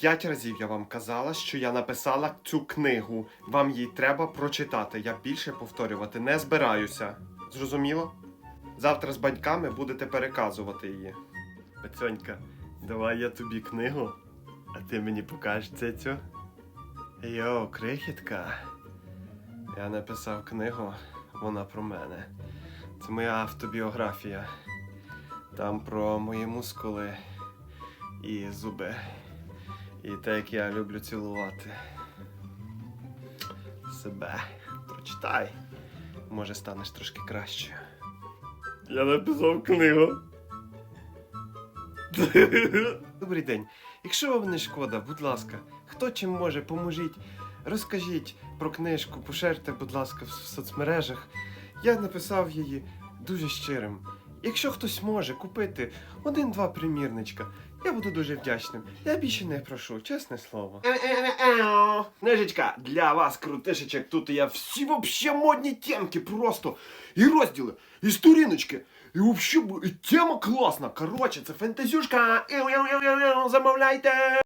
П'ять разів я вам казала, що я написала цю книгу. Вам її треба прочитати. Я більше повторювати не збираюся. Зрозуміло? Завтра з батьками будете переказувати її. Пецьонька, давай я тобі книгу, а ти мені покажеш цю. Йоу, крихітка. Я написав книгу, вона про мене. Це моя автобіографія. Там про мої мускули і зуби. І те, як я люблю цілувати себе. Прочитай. Може, станеш трошки краще. Я написав книгу. Добрий день. Якщо вам не шкода, будь ласка, хто чим може, поможіть. Розкажіть про книжку, поширте, будь ласка, в соцмережах. Я написав її дуже щирим. Якщо хтось може купити один-два примірничка, я буду дуже вдячним. Я більше не прошу, чесне слово. Книжечка для вас, крутишечок. Тут я всі вообще модні темки просто. І розділи, і сторіночки. І вообще, і тема класна. Коротше, це фентезюшка. Замовляйте.